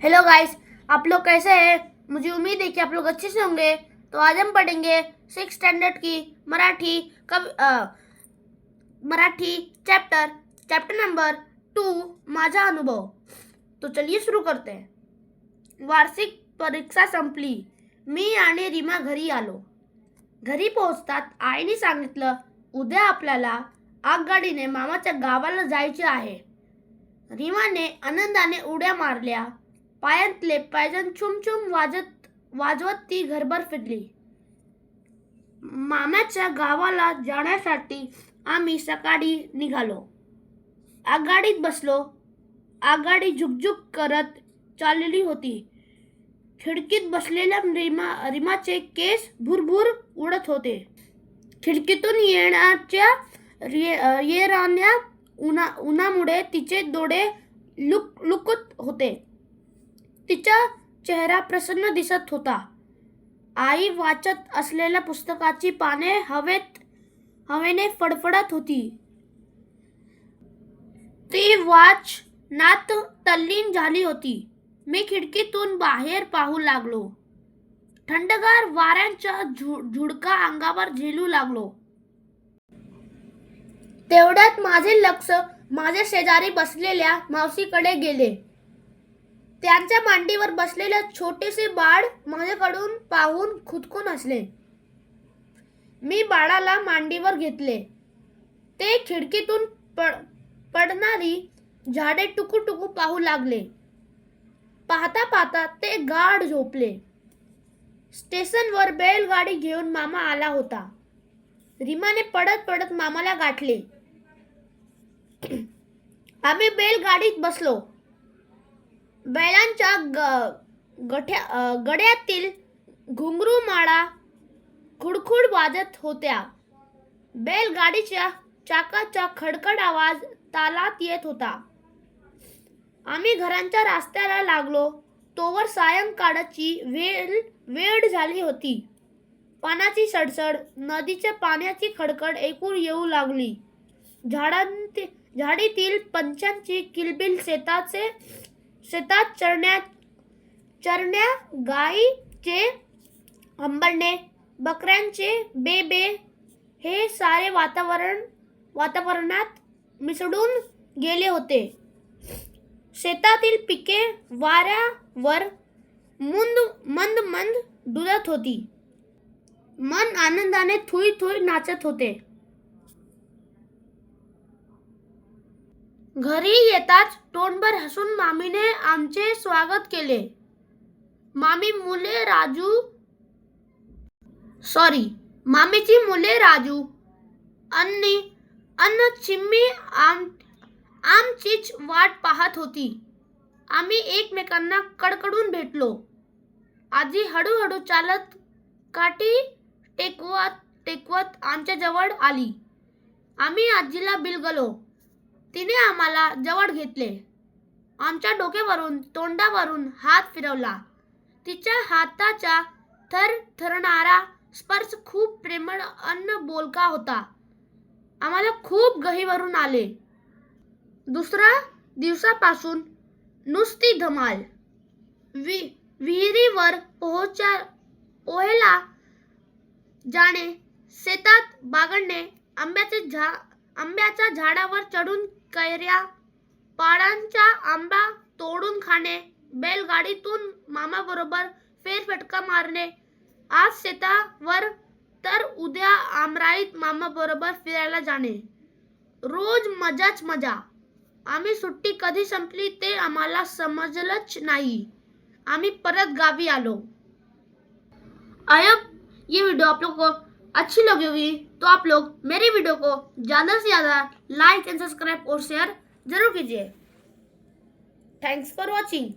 Hello guys आप लोग कैसे हैं? मुझे उम्मीद है कि आप लोग अच्छे से होंगे। तो आज हम पढ़ेंगे सिक्स स्टैंडर्ड की मराठी कब Marathi chapter chapter number two माझा अनुभव। तो चलिए सुरू करते हैं। वार्षिक परीक्षा संपली. मी आणि रीमा घरी आलो. घरी पोहोचतात आईने सांगितलं उद्या आपल्याला आगगाडीने मामाच्या गावाला जायचे आहे. रीमाने आनंदाने उड्या मारल्या. पायातले पायजन चुमचुम वाजत वाजवत ती घरभर फिरली. मामाच्या गावाला जाण्यासाठी आम्ही सकाळी निघालो. आघाडीत बसलो. आघाडी झुकझुक करत चाललेली होती. खिडकीत बसलेल्या रिमा रिमाचे केस भुरभुर उडत होते. खिडकीतून येण्याच्या येराण्या उन्हा उन्हामुळे तिचे डोळे लुक लुकत होते. तिचा चेहरा प्रसन्न दिसत होता. आई वाचत असलेल्या पुस्तकाची पाने हवेत हवेने फडफडत होती. ती वाचनात तल्लीन झाली होती. मी खिडकीतून बाहेर पाहू लागलो. थंडगार वाऱ्यांच्या झु झुडका अंगावर झेलू लागलो. तेवढ्यात माझे लक्ष माझ्या शेजारी बसलेल्या मावशीकडे गेले. त्यांच्या मांडीवर बसलेले छोटेसे बाळ माझ्याकडून पाहून खुदकून हसले. मी बाळाला मांडीवर घेतले. ते खिडकीतून पड पडणारी झाडे टुकू टुकू पाहू लागले. पाहता पाहता ते गाढ झोपले. स्टेशनवर बैलगाडी घेऊन मामा आला होता. रीमाने पडत पडत मामाला गाठले. आम्ही बैलगाडीत बसलो. बैलांच्या ग गठ्या गड्यातील घुंगरू माळा खुडखुड वाजत होत्या. बैलगाडीच्या चाकाचा खडखड आवाज तालात येत होता. आम्ही घरांच्या रस्त्याला लागलो. तोवर सायंकाळची वेळ वेळ झाली होती. पाण्याची सडसड नदीच्या पाण्याची खडखड ऐकून येऊ लागली. झाडांती झाडीतील पंचांची किलबिल शेताचे शेतात चरण्या चरण्या गाईचे अंबरणे बकऱ्यांचे बेबे हे सारे वातावरण वातावरणात मिसळून गेले होते. शेतातील पिके वाऱ्यावर मुंद मंद मंद डुलत होती. मन आनंदाने थुई थुई नाचत होते. घरी येताच तोंडभर हसून मामीने आमचे स्वागत केले. मामी मुले राजू. सॉरी मामीची मुले राजू. अन्नी अन्न चिम्मी आम आमचीच वाट पाहत होती. आम्ही एकमेकांना कडकडून भेटलो. आजी हळूहळू चालत काठी टेकवत टेकवत आमच्याजवळ आली. आम्ही आजीला बिलगलो. तिने आम्हाला जवळ घेतले. आमच्या डोक्यावरून तोंडावरून हात फिरवला. तिच्या हाताचा थर थरणारा स्पर्श खूप प्रेमळ अन्न बोलका होता. आम्हाला खूप गहीवरून आले. दुसऱ्या दिवसापासून नुसती धमाल. वि विहिरीवर पोहोचा पोहायला जाणे शेतात बागडणे आंब्याचे झा आंब्याच्या झाडावर चढून कैऱ्या पाडांचा आंबा तोडून खाणे बैलगाडीतून मामाबरोबर फेरफटका मारणे. आज शेतावर तर उद्या आमराईत मामाबरोबर फिरायला जाणे. रोज मजाच मजा. आम्ही सुट्टी कधी संपली ते आम्हाला समजलंच नाही. आम्ही परत गावी आलो. अयब ये वीडियो आप लोग को अच्छी लगी होगी तो आप लोग मेरे वीडियो को ज़्यादा से ज़्यादा लाइक एंड सब्सक्राइब और शेयर जरूर कीजिए। Thanks for watching